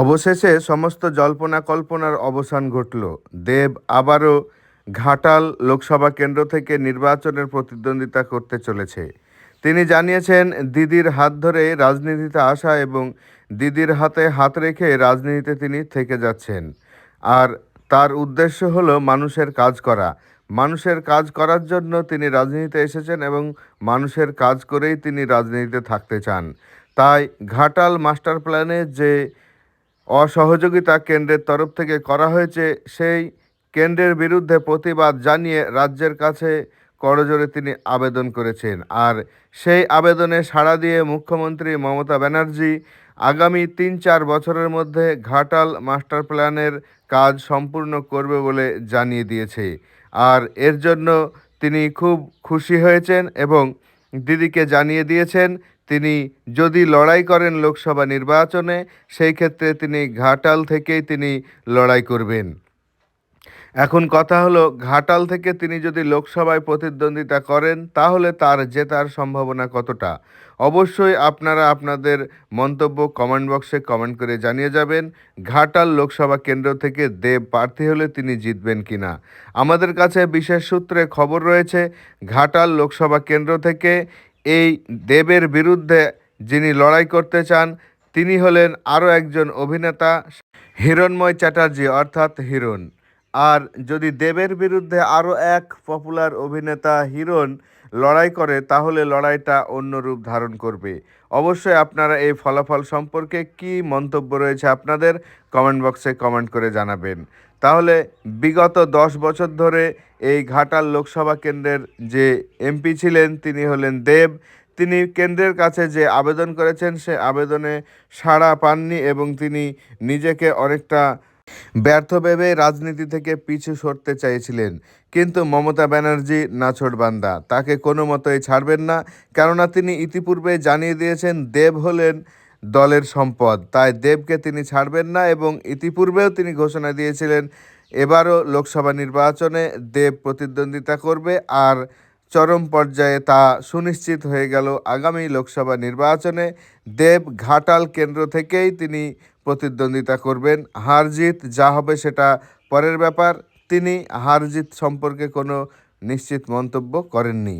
অবশেষে সমস্ত জল্পনা কল্পনার অবসান ঘটল। দেব আবারও ঘাটাল লোকসভা কেন্দ্র থেকে নির্বাচনের প্রতিদ্বন্দ্বিতা করতে চলেছে। তিনি জানিয়েছেন, দিদির হাত ধরে রাজনীতিতে আসা এবং দিদির হাতে হাত রেখে রাজনীতিতে তিনি থেকে যাচ্ছেন। আর তার উদ্দেশ্য হলো মানুষের কাজ করা। মানুষের কাজ করার জন্য তিনি রাজনীতিতে এসেছেন এবং মানুষের কাজ করেই তিনি রাজনীতিতে থাকতে চান। তাই ঘাটাল মাস্টার প্ল্যানে যে অসহযোগিতা কেন্দ্রের তরফ থেকে করা হয়েছে। সেই কেন্দ্রের বিরুদ্ধে প্রতিবাদ জানিয়ে রাজ্যের কাছে করজোরে তিনি আবেদন করেছেন। আর সেই আবেদনে সাড়া দিয়ে মুখ্যমন্ত্রী মমতা ব্যানার্জি আগামী তিন চার বছরের মধ্যে ঘাটাল মাস্টার প্ল্যানের কাজ সম্পূর্ণ করবে বলে জানিয়ে দিয়েছে। আর এর জন্য তিনি খুব খুশি হয়েছেন এবং দিদিকে জানিয়ে দিয়েছেন তিনি যদি লড়াই করেন লোকসভা নির্বাচনে, সেই ক্ষেত্রে তিনি ঘাটাল থেকেই তিনি লড়াই করবেন। এখন কথা হলো, ঘাটাল থেকে তিনি যদি লোকসভায় প্রতিদ্বন্দ্বিতা করেন, তাহলে তার জেতার সম্ভাবনা কতটা? অবশ্যই আপনারা আপনাদের মন্তব্য কমেন্ট বক্সে কমেন্ট করে জানিয়ে যাবেন, ঘাটাল লোকসভা কেন্দ্র থেকে দেব প্রার্থী হলে তিনি জিতবেন কিনা। আমাদের কাছে বিশেষ সূত্রে খবর রয়েছে, ঘাটাল লোকসভা কেন্দ্র থেকে এই দেবের বিরুদ্ধে যিনি লড়াই করতে চান, তিনি হলেন আরও একজন অভিনেতা, হিরণময় চ্যাটার্জি, অর্থাৎ হিরণ। আর যদি দেবের বিরুদ্ধে আরও এক পপুলার অভিনেতা হিরণ লড়াই করে, তাহলে লড়াইটা অন্য রূপ ধারণ করবে। অবশ্যই আপনারা এই ফলাফল সম্পর্কে কি মন্তব্য রয়েছে আপনাদের কমেন্ট বক্সে কমেন্ট করে জানাবেন। তাহলে বিগত দশ বছর ধরে এই ঘাটাল লোকসভা কেন্দ্রের যে এমপি ছিলেন, তিনি হলেন দেব। তিনি কেন্দ্রের কাছে যে আবেদন করেছেন, সে আবেদনে সাড়া পাননি এবং তিনি নিজেকে অনেকটা ব্যর্থ ভেবে রাজনীতি থেকে পিছু সরতে চাইছিলেন, কিন্তু মমতা ব্যানার্জি নাছোড়বান্দা তাকে কোনো মতোই ছাড়বেন না, কেননা তিনি ইতিপূর্বে জানিয়ে দিয়েছেন দেব হলেন দলের সম্পদ। তাই দেবকে তিনি ছাড়বেন না এবং ইতিপূর্বেও তিনি ঘোষণা দিয়েছিলেন, এবারও লোকসভা নির্বাচনে দেব প্রতিদ্বন্দ্বিতা করবে আর চরম পর্যায়ে তা সুনিশ্চিত হয়ে গেল আগামী লোকসভা নির্বাচনে। দেব ঘাটাল কেন্দ্র থেকেই তিনি প্রতিদ্বন্দ্বিতা করবেন। হারজিত যা হবে সেটা পরের ব্যাপার। তিনি হারজিত সম্পর্কে কোনো নিশ্চিত মন্তব্য করেননি।